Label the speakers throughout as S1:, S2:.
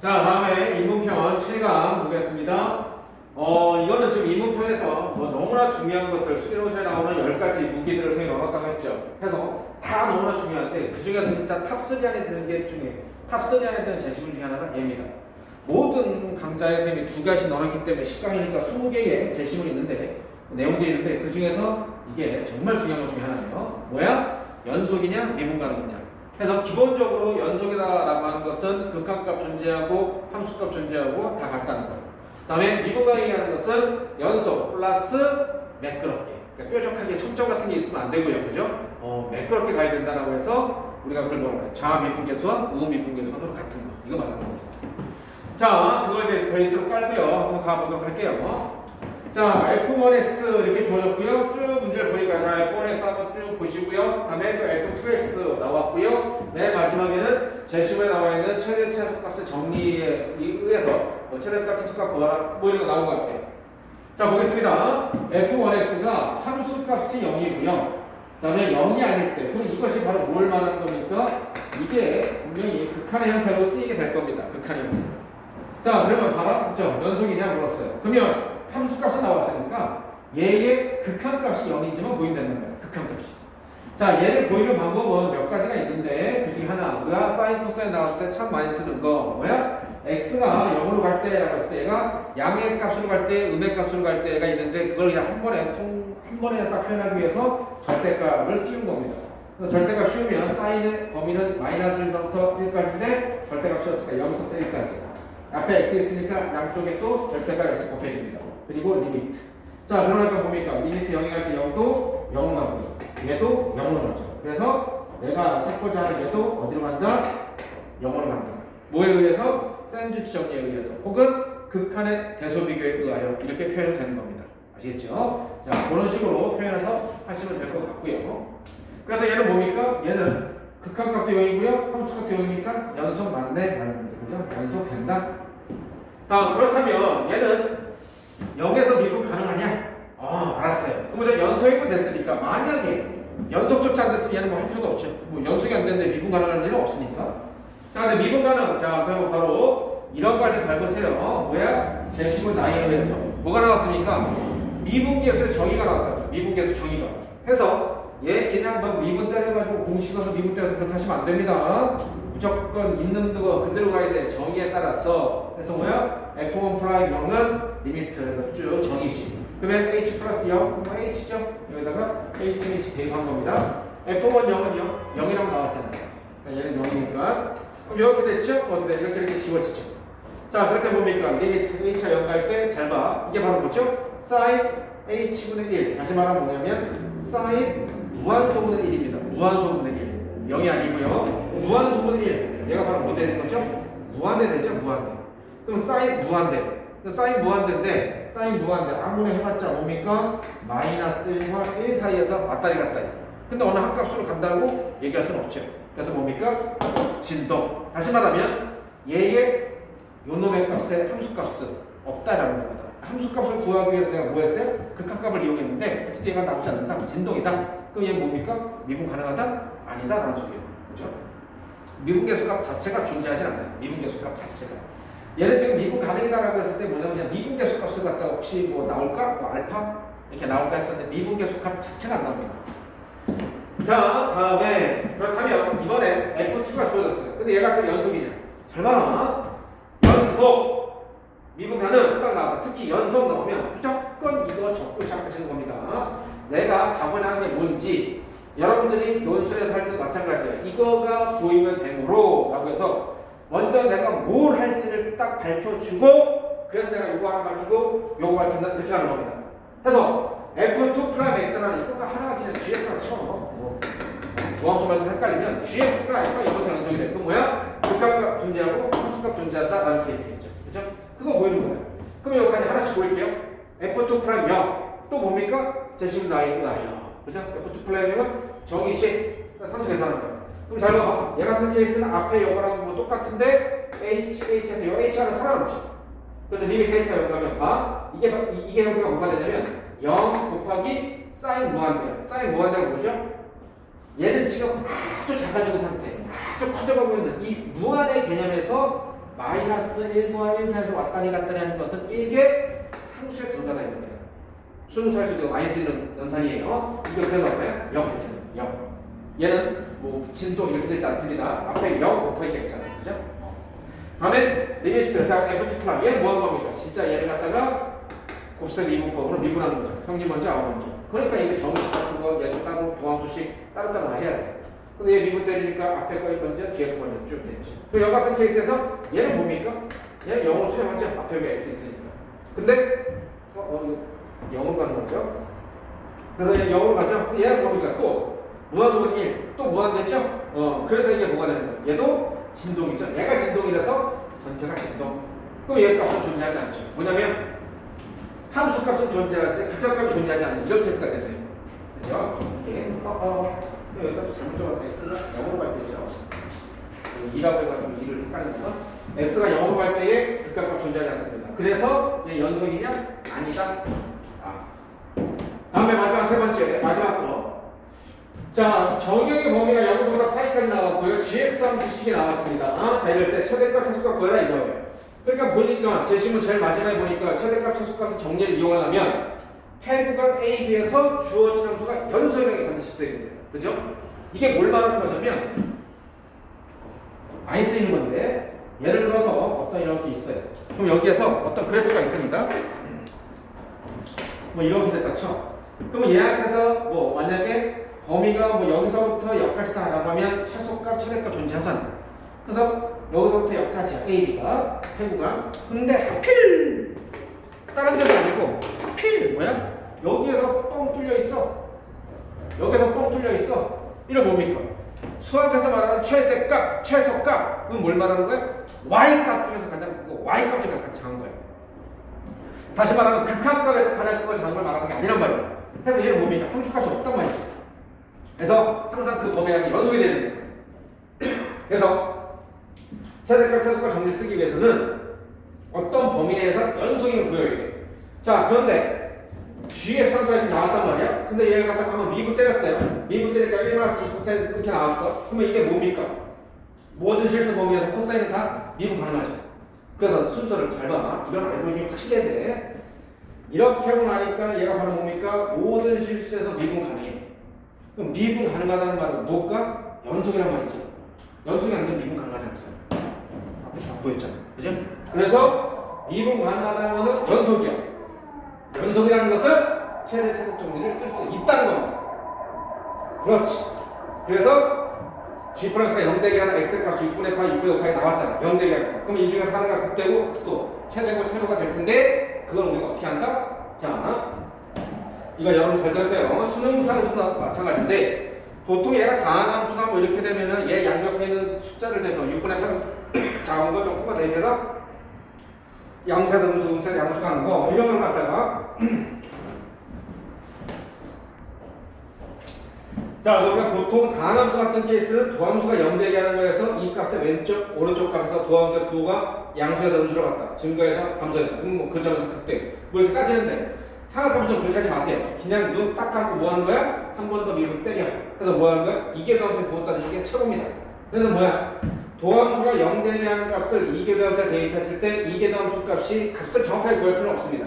S1: 자, 다음에 인문편 최강 보겠습니다. 어, 이거는 지금 인문편에서 뭐 너무나 중요한 것들, 수리로서에 나오는 10가지 무기들을 저희 넣었다고 했죠. 해서 다 너무나 중요한데, 그 중에서 진짜 탑3 안에 드는 게 중에, 탑3 안에 드는 제시문 중에 하나가 얘입니다. 모든 강좌에 선생님이 두 가지 넣어놨기 때문에 10강이니까 20개의 제시문이 있는데, 내용들이 있는데, 그 중에서 이게 정말 중요한 것 중에 하나예요. 뭐야? 연속이냐, 미분 가능이냐. 그래서 기본적으로 연속이다라고 하는 것은 극한값 존재하고 함수값 존재하고 다 같다는 거예요. 다음에 미분가능이라는 것은 연속 플러스 매끄럽게. 그러니까 뾰족하게 첨점 같은 게 있으면 안 되고요. 그죠? 어, 매끄럽게 가야 된다라고 해서 우리가 그걸 뭐라고 해요? 좌 미분계수와 우 미분계수가 서로 같은 거. 이거 말하는 겁니다. 자, 그걸 이제 베이스로 깔고요. 한번 가보도록 할게요. 자, F1S 이렇게 주어졌고요. 쭉 문제를 보니까 자, F1S 한번 쭉 보시고요. 다음에 또 F2X 나왔고요. 맨 마지막에는 제시문에 나와 있는 최대 최소값의 정리에 의해서 뭐 최대값, 최소값 구하라 뭐 이런 거 나온 것 같아요. 자, 보겠습니다. F1X가 함수값이 0이고요. 그 다음에 0이 아닐 때, 그럼 이것이 바로 뭘 말하는 겁니까? 이게 분명히 극한의 형태로 쓰이게 될 겁니다. 극한의 형태. 자, 그러면 봐라. 그죠? 연속이냐 물었어요. 그러면 함수값이 나왔으니까 얘의 극한값이 0이지만 보인다는 거예요. 극한값이. 자, 얘를 보이는 방법은 몇 가지가 있는데 그 중에 하나 우리가 사인 코사인 나왔을 때 참 많이 쓰는 거 뭐야? x가 0으로 갈 때라고 했을 때 얘가 양의 값으로 갈 때, 음의 값으로 갈 때가 있는데 그걸 그냥 한 번에 통, 한 번에 딱 표현하기 위해서 절대값을 씌운 겁니다. 절대값 씌우면 사인의 범위는 마이너스 1서부터 1까지인데 절대값 씌웠으니까 0에서 1까지. 앞에 x 있으니까 양쪽에 또 절대값 x 곱해줍니다. 그리고 리미트. 자, 그러니까 뭡니까? 리미트 0이 갈 때 0도 0으로 가고요. 얘도 0으로 가죠. 그래서 내가 찾고자 하는 얘도 어디로 간다? 0으로 간다. 뭐에 의해서? 샌드위치 정리에 의해서. 혹은 극한의 대소 비교에 의하여 이렇게 표현이 되는 겁니다. 아시겠죠? 자, 그런 식으로 표현해서 하시면 될 것 같고요. 그래서 얘는 뭡니까? 얘는 극한값도 0이고요. 함수값도 0이니까 연속 맞네? 라는 거죠. 그죠? 연속 된다? 다음, 그렇다면 얘는 0에서 미분 가능하냐? 아, 알았어요. 그럼 이제 연속이고 됐으니까 만약에 연속조차 안 됐으면 얘는 뭐 할 필요가 없죠. 뭐 연속이 안 됐는데 미분 가능한 일은 없으니까. 자, 근데 미분 가능. 자, 그럼 바로 이런 거 할 때 잘 보세요. 어, 뭐야? 제시문 나이에서 뭐가 나왔습니까? 미분계수 정의가 나왔다. 미분계수 정의가. 해서 얘 그냥 막 미분 때려가지고 공식 써서 미분 때려서 그렇게 하시면 안 됩니다. 무조건 있는 거 그대로 가야 돼. 정의에 따라서. 그래서 뭐야? F1 프라임 0은 리미트에서 쭉 정의식. 그러면 H 플러스 0, 뭐 H죠? 여기다가 H, H 대입한 겁니다. F1 0은요? 0이라고 나왔잖아요. 그러니까 얘는 0이니까. 그럼 이렇게 됐죠? 어떻게 돼? 이렇게 이렇게 지워지죠. 자, 그럴 때 뭡니까? 리미트 H가 0 갈 때 잘 봐. 이게 바로 뭐죠? 사인 H분의 1. 다시 말하면 뭐냐면 사인 무한소분의 1입니다. 무한소분의 1. 0이 아니고요. 무한 소분의 1. 얘가 바로 뭐 되는 거죠? 무한대 되죠? 무한대. 그럼 사인 무한대. 사인 무한대인데 사인 무한대 아무리 해봤자 뭡니까? 마이너스 1과 1 사이에서 왔다리 갔다리. 근데 어느 한 값으로 간다고 얘기할 수는 없죠. 그래서 뭡니까? 진동. 다시 말하면 얘의 요 놈의 값의 함수값은 없다라는 겁니다. 함수값을 구하기 위해서 내가 뭐 했어요? 극한값을 이용했는데 어떻게 얘가 나오지 않는다? 진동이다. 그럼 얘는 뭡니까? 미분 가능하다? 아니다 라는 소리예요. 그렇죠? 미분 계수값 자체가 존재하지 않아요. 미분 계수값 자체가. 얘는 지금 미분 가능이다라고 했을 때 뭐냐면 그냥 미분 계수값을 갖다가 혹시 뭐 나올까? 뭐 알파? 이렇게 나올까 했었는데 미분 계수값 자체가 안 나옵니다. 자, 다음에 그렇다면 이번에 F2가 주어졌어요. 근데 얘가 또 연속이냐? 잘 봐라. 연속 미분 가능 딱 나와. 특히 연속 나오면 무조건 이거 적고 시작하시는 겁니다. 내가 가고자 하는 게 뭔지 여러분들이 논술에서 할 때도 마찬가지예요. 이거가 보이면 되므로 라고 해서 먼저 내가 뭘 할지를 딱 밝혀주고 그래서 내가 이거 하나 가지고 요거 밝힌다 이렇게 하는 겁니다. 해서 F2 프라임 X라는 이거가 하나가 그냥 GX랑 쳐. 뭐, 도함수만 헷갈리면 GX가 X가 여기서 연속이래. 그 뭐야? 극값 존재하고 함수값 존재한다라는 케이스겠죠. 그죠? 그거 보이는 거예요. 그럼 여기까지 하나씩 보일게요. F2 프라임 0. 또 뭡니까? 제시문 나이고 나이요. 그죠? F2 프라임 0은 정의식 산수 계산한 거예요. 그럼 잘 봐봐. 얘 같은 케이스는 앞에 요거랑 뭐 똑같은데 H, H에서 요 H가 살아남죠. 그래서 리미트 H가 0 가면 봐. 이게, 이게 형태가 뭐가 되냐면 0 곱하기 사인 무한대야. 사인 무한대가 뭐죠? 얘는 지금 아주 작아지는 상태, 아주 커져가고 있는 이 무한의 개념에서 마이너스 1과 1 사이에서 왔다니 갔다니 하는 것은 1개 상수에 들어가다 이겁니다. 수능 사이에서도 많이 쓰는 연산이에요. 이거 그래서 뭐야? 0 0. 얘는 뭐 진도 이렇게 되지 않습니다. 앞에 0 곱하기가 있잖아요. 그죠? 다음에 리미트 자 F2 플랑 얘는 뭐 하는 겁니까? 진짜 얘를 갖다가 곱셈 미분법으로 미분하는 거죠. 형님 먼저 아우 먼저. 그러니까 이게 정식 같은 거 얘도 따로 도함수식 따로따로 다 해야 돼. 근데 얘 미분 때리니까 앞에 거 먼저 뒤에 거 먼저 쭉 됐죠. 그여 같은 케이스에서 얘는 뭡니까? 얘는 영어 수렴하죠. 앞에 왜 x 있으니까. 근데 어, 어 영어로 가는 거죠. 그래서 얘 영어로 가죠. 근데 얘는 뭡니까? 또 무한소는 1, 또 무한대죠? 어, 그래서 이게 뭐가 되는 거예요? 얘도 진동이죠. 얘가 진동이라서 전체가 진동. 그럼 얘 값은 존재하지 않죠. 뭐냐면 함수 값은 존재하는데 극값값이 존재하지 않는 이런 케이스가 된대요. 그죠? 어, 어, 또 여기다 또 잘못 적어놨 x가 0으로 갈 때죠. 2라고 해가지고 2를 헷갈리는 거. x가 0으로 갈 때에 극값값 존재하지 않습니다. 그래서 얘 연속이냐? 아니다. 아. 다음에 마지막 세 번째, 마지막 거. 자, 정형의 범위가 0에서부터 파이까지 나왔고요. gx 함수식이 나왔습니다. 아, 자, 이럴 때 최대값, 최소값 구해라 이거예요. 그러니까 보니까 제시문 제일 마지막에 보니까 최대값, 최소값의 정리를 이용하려면 해구간 A, B에서 주어진 함수가 연소형이 반드시 있어야 됩니다. 그죠? 이게 뭘 말하는 거냐면 많이 쓰이는 건데 예를 들어서 어떤 이런 게 있어요. 그럼 여기에서 어떤 그래프가 있습니다. 뭐 이렇게 됐다 쳐. 그러면 얘한테서 뭐 만약에 범위가 뭐 여기서부터 여기까지 다 나가면 최소값, 최대값 존재하잖아. 그래서 여기서부터 여기까지 A, B가 해구가 근데 하필 다른 데도 아니고 하필 뭐야? 여기에서 뻥 뚫려 있어. 여기서 뻥 뚫려 있어. 이런 뭡니까? 수학에서 말하는 최대값, 최소값은 뭘 말하는 거야? Y값 중에서 가장 크고 Y값 중에서 가장 작은 거야. 다시 말하면 극한값에서 가장 크고 작은 걸 말하는 게 아니란 말이야. 그래서 얘는 뭡니까? 함수값이 없단 말이지. 그래서 항상 그 범위가 연속이 되는 거야. 그래서 최대값, 최소값 정리 쓰기 위해서는 어떤 범위에서 연속임을 구해야 돼. 자, 그런데 G의 상수가 이렇게 나왔단 말이야. 근데 얘를 갖다가 한번 미분 때렸어요. 미분 때리니까 1 마이너스 2 이렇게 나왔어. 그러면 이게 뭡니까? 모든 실수 범위에서 코사인은 다 미분 가능하죠. 그래서 순서를 잘 봐. 이런 알고리즘이 확실해야 돼. 이렇게 하고 나니까 얘가 바로 뭡니까? 모든 실수에서 미분 가능해. 그럼 미분 가능하다는 말은 뭘까? 연속이란 말이죠. 연속이 안 되면 미분 가능하지 않잖아. 앞에 다 보였잖아. 그죠? 그래서 미분 가능하다는 거는 연속이야. 연속이라는 것은 최대 최대 정리를 쓸 수 있다는 겁니다. 그렇지. 그래서 g 플러스가 0 대기 하나 x 값이 6분의 파이 6분의 5파이 나왔다. 0 대기 하나. 그럼 이 중에서 하나가 극대고 극소, 최대고 최소가 될 텐데 한다? 자, 이거 여러분 잘 들으세요. 수능상수나 마찬가지인데 보통 얘가 다항 함수나 뭐 이렇게 되면은 얘 양옆에 있는 숫자를 대면 6분의 8 작은 거좀 커가 되면서 양수에서 음수에서 양수 가는 거 이런 걸 갖다가 자, 우리가 보통 다함수 같은 케이스는 도함수가 0되게 하는 거에서 이 값의 왼쪽, 오른쪽 값에서 도함수의 부호가 양수에서 음수로 갔다. 증거에서 감소했다. 그럼 뭐그 점에서 극대. 뭐 이렇게 따지는데 상하값은 좀 그렇게 하지 마세요. 그냥 눈 딱 감고 뭐 하는 거야? 한 번더 미분 때려. 그래서 뭐 하는 거야? 이계 도함수의 부호 따지는 게 최고입니다. 그래서 뭐야? 도함수가 0되게 하는 값을 이계 도함수에 대입했을 때 이계 도함수 값이 값을 정확하게 구할 필요는 없습니다.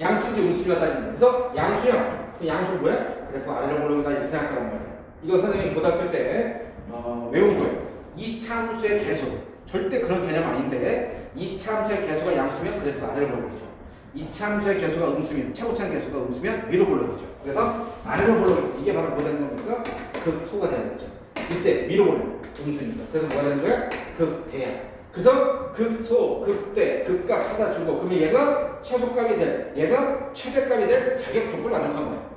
S1: 양수인지 음수인지가 따집니다. 그래서 양수야. 그 양수 뭐야? 그래프 아래로 보려고 다 이렇게 생각하란 말이야. 이거 선생님 고등학교 때 어, 외운 거예요. 이차 함수의 개수. 절대 그런 개념 아닌데 이차 함수의 개수가 양수면 그래프 아래로 보려고죠. 이차 함수의 개수가 음수면 최고차의 개수가 음수면 위로 보려고죠. 그래서 아래로 보려고 이게 바로 뭐 되는 겁니까? 극소가 되는 거죠. 이때 위로 보려 음수니까. 그래서 뭐가 되는 거야? 극대야. 그래서 극소, 극대, 극값 찾아주고 그러면 얘가 최소값이 될, 얘가 최대값이 될 자격 조건을 만족한 거야.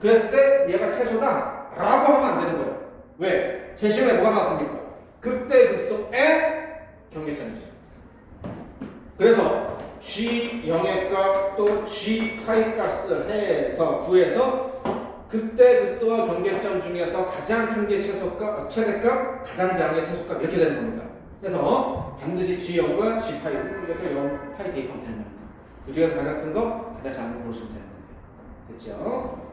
S1: 그랬을 때 얘가 최소다 라고 하면 안 되는 거예요. 왜? 제 시간에 뭐가 나왔습니까? 극대 극소의 경계점이죠. 그래서 g 0의 값또 g 파이 값을 해서 구해서 극대 극소와 경계점 중에서 가장 큰 게 최소값, 최대값, 가장 작은 게 최소값 이렇게 되는 겁니다. 그래서 반드시 g 0과 g 파이 이것도 0 파이 대입하면 되는 겁니다. 그 중에서 가장 큰 거, 가장 작은 거 고르시면 되는 거예요. 됐죠?